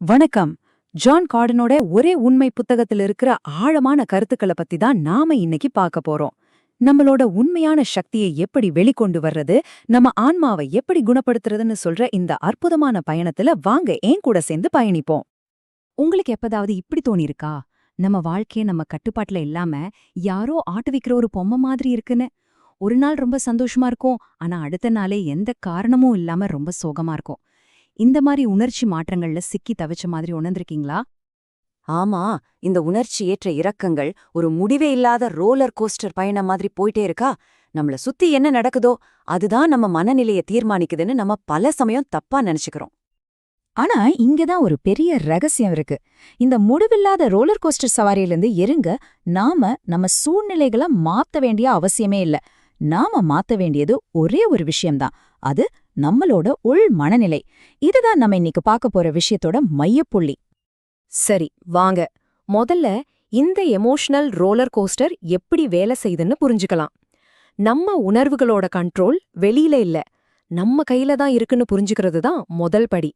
வணக்கம். ஜான் கார்டனோட ஒரே உண்மை புத்தகத்துல இருக்கிற ஆழமான கருத்துக்களை பத்தி தான் நாம இன்னைக்கு பார்க்க போறோம். நம்மளோட உண்மையான சக்தியை எப்படி வெளிக்கொண்டு வர்றது நம்ம ஆன்மாவை எப்படி குணப்படுத்துறதுன்னு சொல்ற இந்த அற்புதமான பயணத்துல வாங்க ஏன் கூட சேர்ந்து பயணிப்போம். உங்களுக்கு எப்பதாவது இப்படி தோணிருக்கா நம்ம வாழ்க்கைய நம்ம கட்டுப்பாட்டுல இல்லாம யாரோ ஆட்டு வைக்கிற ஒரு பொம்மை மாதிரி இருக்குன்னு. ஒரு நாள் ரொம்ப சந்தோஷமா இருக்கும் ஆனா அடுத்த நாளே எந்த காரணமும் இல்லாம ரொம்ப சோகமா இருக்கும். இந்த மாதிரி உணர்ச்சி மாற்றங்கள்ல சிக்கி தவிச்ச மாதிரி உணர்ந்திருக்கீங்களா? ஆமா இந்த உணர்ச்சி ஏற்ற இறக்கங்கள் ஒரு முடிவே இல்லாத ரோலர் கோஸ்டர் பயணம் மாதிரி போயிட்டே இருக்கா? நம்மள சுத்தி என்ன நடக்குதோ அதுதான் நம்ம மனநிலைய தீர்மானிக்குதுன்னு நம்ம பல சமயம் தப்பா நினைச்சுக்கிறோம். ஆனா இங்கதான் ஒரு பெரிய ரகசியம் இருக்கு. இந்த முடிவில்லாத ரோலர் கோஸ்டர் சவாரியிலிருந்து எருங்க நாம நம்ம சூழ்நிலைகளை மாத்த வேண்டிய அவசியமே இல்ல. நாம மாத்த வேண்டியது ஒரே ஒரு விஷயம்தான். அது நம்மளோட உள் மனநிலை. இதுதான் நம்ம இன்னைக்கு பார்க்க போற விஷயத்தோட மையப்புள்ளி. சரி வாங்க. முதல்ல இந்த எமோஷனல் ரோலர் கோஸ்டர் எப்படி வேலை செய்யுதுன்னு புரிஞ்சுக்கலாம். நம்ம உணர்வுகளோட கண்ட்ரோல் வெளியில இல்ல. நம்ம கையில தான் இருக்குன்னு புரிஞ்சுக்கிறது தான் முதல் படி.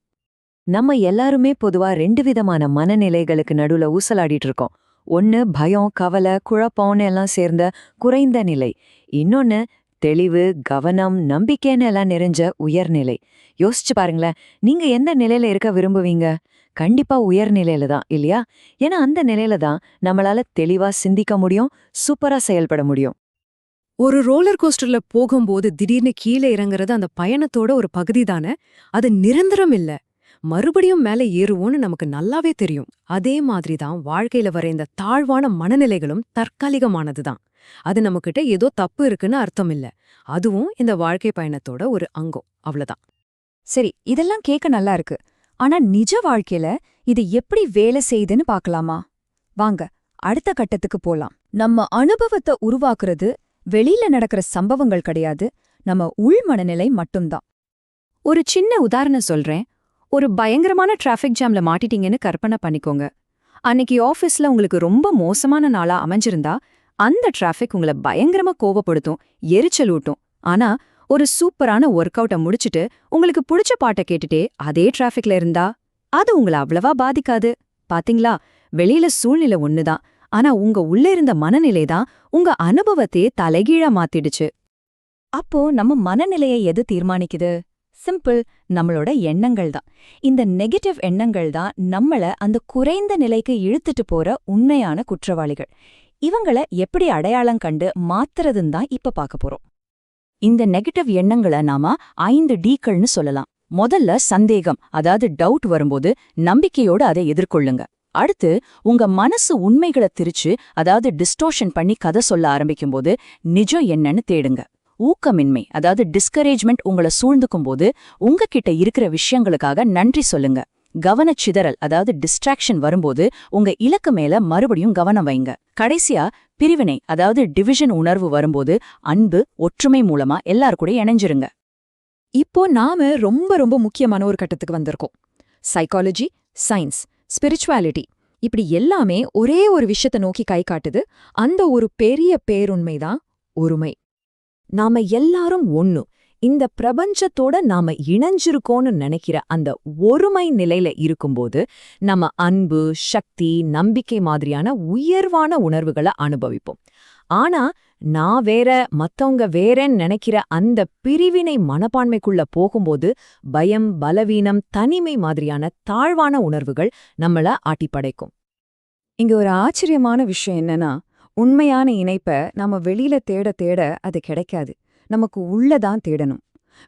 நம்ம எல்லாருமே பொதுவா ரெண்டு விதமான மனநிலைகளுக்கு நடுவுல ஊசலாடிட்டு இருக்கோம். ஒன்னு பயம் கவலை குழப்பம்னு எல்லாம் சேர்ந்த குறைந்த நிலை. இன்னொன்னு தெளிவு கவனம் நம்பிக்கைன்னு எல்லாம் நிறைஞ்ச உயர்நிலை. யோசிச்சு பாருங்களேன் நீங்க எந்த நிலையில இருக்க விரும்புவீங்க? கண்டிப்பா உயர்நிலையில தான் இல்லையா? ஏன்னா அந்த நிலையில தான் நம்மளால தெளிவா சிந்திக்க முடியும் சூப்பரா செயல்பட முடியும். ஒரு ரோலர் கோஸ்டர்ல போகும்போது திடீர்னு கீழே இறங்குறது அந்த பயணத்தோட ஒரு பகுதி தானே? அது நிரந்தரம் இல்ல. மறுபடியும் மேல ஏறுவோன்னு நமக்கு நல்லாவே தெரியும். அதே மாதிரி தான் வாழ்க்கையில வர இந்த தாழ்வான மனநிலைகளும் தற்காலிகமானதுதான். அது நம்மகிட்ட ஏதோ தப்பு இருக்குன்னு அர்த்தம் இல்ல அதுவும் இந்த வாழ்க்கை பயணத்தோட ஒரு அங்கம். அவ்வளவுதான். சரி இதெல்லாம் கேட்க நல்லா இருக்கு. ஆனா நிஜ வாழ்க்கையில இது எப்படி வேலை செய்யுதுன்னு பார்க்கலாமா? வாங்க அடுத்த கட்டத்துக்கு போலாம். நம்ம அனுபவத்தை உருவாக்குறது வெளியில நடக்கிற சம்பவங்கள் கிடையாது. நம்ம உள் மனநிலை மட்டும்தான். ஒரு சின்ன உதாரணம் சொல்றேன். ஒரு பயங்கரமான டிராஃபிக் ஜாம்ல மாட்டிட்டீங்கன்னு கற்பனை பண்ணிக்கோங்க. அன்னைக்கு ஆஃபீஸ்ல உங்களுக்கு ரொம்ப மோசமான நாளா அமைஞ்சிருந்தா அந்த டிராஃபிக் உங்களை பயங்கரமா கோவப்படுத்தும் எரிச்சல் ஊட்டும். ஆனா ஒரு சூப்பரான ஒர்க் அவுட்டை முடிச்சுட்டு உங்களுக்கு பிடிச்ச பாட்டை கேட்டுட்டே அதே டிராஃபிக்ல இருந்தா அது உங்களை அவ்வளவா பாதிக்காது. பாத்தீங்களா? வெளியில சூழ்நிலை ஒண்ணுதான். ஆனா உங்க உள்ள இருந்த மனநிலை தான் உங்க அனுபவத்தையே தலைகீழா மாத்திடுச்சு. அப்போ நம்ம மனநிலையை எது தீர்மானிக்குது? சிம்பிள் நம்மளோட எண்ணங்கள் தான். இந்த நெகட்டிவ் எண்ணங்கள் தான் நம்மள அந்த குறைந்த நிலைக்கு இழுத்துட்டு போற உண்மையான குற்றவாளிகள். இவங்கள எப்படி அடையாளம் கண்டு மாத்துறதுன்னு தான் இப்ப பார்க்க போறோம். இந்த நெகட்டிவ் எண்ணங்களை நாம ஐந்து டீக்கள்னு சொல்லலாம். முதல்ல சந்தேகம் அதாவது டவுட் வரும்போது நம்பிக்கையோட அதை எதிர்கொள்ளுங்க. அடுத்து உங்க மனசு உண்மைகளை திரிச்சு அதாவது டிஸ்டோஷன் பண்ணி கதை சொல்ல ஆரம்பிக்கும்போது நிஜம் என்னன்னு தேடுங்க. ஊக்கமின்மை அதாவது டிஸ்கரேஜ்மெண்ட் உங்களை சூழ்ந்துக்கும் போது உங்ககிட்ட இருக்கிற விஷயங்களுக்காக நன்றி சொல்லுங்க. கவனச்சிதறல் அதாவது டிஸ்ட்ராக்ஷன் வரும்போது உங்க இலக்கு மேல மறுபடியும் கவனம் வைங்க. கடைசியா பிரிவினை அதாவது டிவிஷன் உணர்வு வரும்போது அன்பு ஒற்றுமை மூலமா எல்லாருக்கூட இணைஞ்சிருங்க. இப்போ நாம ரொம்ப ரொம்ப முக்கியமான ஒரு கட்டத்துக்கு வந்திருக்கோம். சைக்காலஜி சயின்ஸ் ஸ்பிரிச்சுவாலிட்டி இப்படி எல்லாமே ஒரே ஒரு விஷயத்தை நோக்கி கை காட்டுது. அந்த ஒரு பெரிய பேருண்மைதான் ஒருமை. நாம எல்லாரும் ஒண்ணு. இந்த பிரபஞ்சத்தோட நாம இணைஞ்சிருக்கோன்னு நினைக்கிற அந்த ஒருமை நிலையில இருக்கும்போது நம்ம அன்பு சக்தி நம்பிக்கை மாதிரியான உயர்வான உணர்வுகளை அனுபவிப்போம். ஆனா நான் வேற மத்தவங்க வேறன்னு நினைக்கிற அந்த பிரிவினை மனப்பான்மைக்குள்ள போகும்போது பயம் பலவீனம் தனிமை மாதிரியான தாழ்வான உணர்வுகள் நம்மள ஆட்டிப்படைக்கும். இங்க ஒரு ஆச்சரியமான விஷயம் என்னன்னா உண்மையான இணைப்ப நம்ம வெளியில தேட தேட அது கிடைக்காது. நமக்கு உள்ளதான் தேடணும்.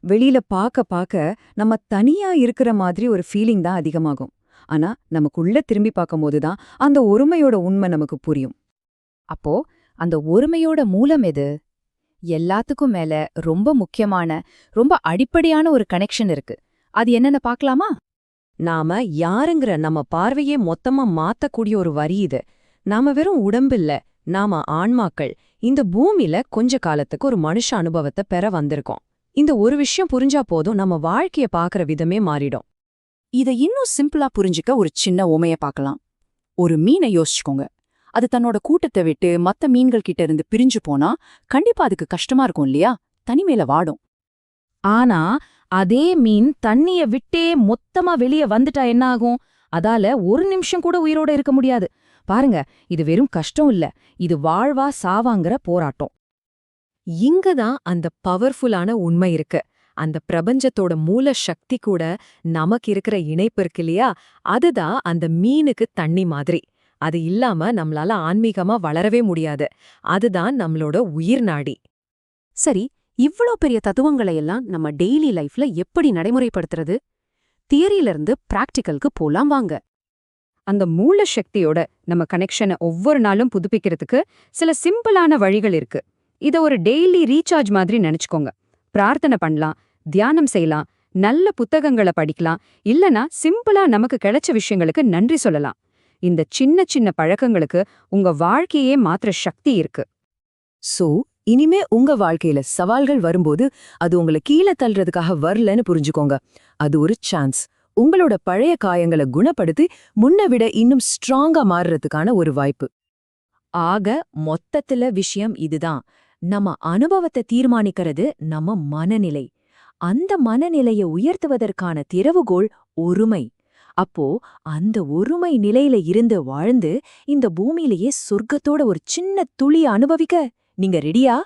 வெளியில பாக்க பாக்க நம்ம தனியா இருக்கிற மாதிரி ஒரு ஃபீலிங் தான் அதிகமாகும். ஆனா நமக்குள்ள திரும்பி பார்க்கும்போது தான் அந்த ஒருமையோட உண்மை நமக்கு புரியும். அப்போ அந்த ஒருமையோட மூலம் எது? எல்லாத்துக்கும் மேல ரொம்ப முக்கியமான ரொம்ப அடிப்படையான ஒரு கனெக்ஷன் இருக்கு. அது என்னென்ன பார்க்கலாமா? நாம யாருங்கிற நம்ம பார்வையே மொத்தமா மாத்தக்கூடிய ஒரு வரி இது. நாம வெறும் உடம்பில்ல நாம ஆன்மாக்கள் இந்த பூமியில கொஞ்ச காலத்துக்கு ஒரு மனுஷ அனுபவத்தை பெற வந்திருக்கோம். இந்த ஒரு விஷயம் புரிஞ்சா போதும் நம்ம வாழ்க்கைய பாக்குற விதமே மாறிடும். இதை இன்னும் சிம்பிளா புரிஞ்சுக்க ஒரு சின்ன உமைய பார்க்கலாம் ஒரு மீனை யோசிச்சுக்கோங்க. அது தன்னோட கூட்டத்தை விட்டு மத்த மீன்கள் கிட்ட இருந்து பிரிஞ்சு போனா கண்டிப்பா அதுக்கு கஷ்டமா இருக்கும் இல்லையா? தனிமேல வாடும். ஆனா அதே மீன் தண்ணிய விட்டே மொத்தமா வெளிய வந்துட்டா என்ன ஆகும்? அதால ஒரு நிமிஷம் கூட உயிரோட இருக்க முடியாது. பாருங்க இது வெறும் கஷ்டம் இல்ல இது வாழ்வா சாவாங்கிற போராட்டம். இங்க தான் அந்த பவர்ஃபுல்லான உண்மை இருக்கு. அந்த பிரபஞ்சத்தோட மூல சக்தி கூட நமக்கு இருக்கிற இணைப்பு இருக்கு இல்லையா? அதுதான் அந்த மீனுக்கு தண்ணி மாதிரி. அது இல்லாம நம்மளால ஆன்மீகமா வளரவே முடியாது. அதுதான் நம்மளோட உயிர் நாடி. சரி இவ்ளோ பெரிய தத்துவங்களை எல்லாம் நம்ம டெய்லி லைஃப்ல எப்படி நடைமுறைப்படுத்துறது? தியரியில இருந்து பிராக்டிக்கலுக்கு போலாம் வாங்க. அந்த மூல சக்தியோட நம்ம கனெக்ஷனை ஒவ்வொரு நாளும் புதுப்பிக்கிறதுக்கு சில சிம்பிளான வழிகள் இருக்கு. இத ஒரு டெய்லி ரீசார்ஜ் மாதிரி நினைச்சுக்கோங்க. பிரார்த்தனை பண்ணலாம் தியானம் செய்யலாம் நல்ல புத்தகங்களை படிக்கலாம் இல்லனா சிம்பிளா நமக்கு கிடைச்ச விஷயங்களுக்கு நன்றி சொல்லலாம். இந்த சின்ன சின்ன பழக்கங்களுக்கு உங்க வாழ்க்கையே மாத்திர சக்தி இருக்கு. சோ இனிமே உங்க வாழ்க்கையில சவால்கள் வரும்போது அது உங்களை கீழே தள்ளுறதுக்காக வரலன்னு புரிஞ்சுக்கோங்க. அது ஒரு சான்ஸ் உங்களோட பழைய காயங்களை குணப்படுத்தி முன்ன விட இன்னும் ஸ்ட்ராங்கா மாறுறதுக்கான ஒரு வாய்ப்பு. ஆக மொத்தத்துல விஷயம் இதுதான். நம்ம அனுபவத்தை தீர்மானிக்கிறது நம்ம மனநிலை. அந்த மனநிலைய உயர்த்துவதற்கான திறவுகோள் ஒருமை. அப்போ அந்த ஒருமை நிலையில இருந்து வாழ்ந்து இந்த பூமியிலேயே சொர்க்கத்தோட ஒரு சின்ன துளி அனுபவிக்க. நீங்க ரெடியா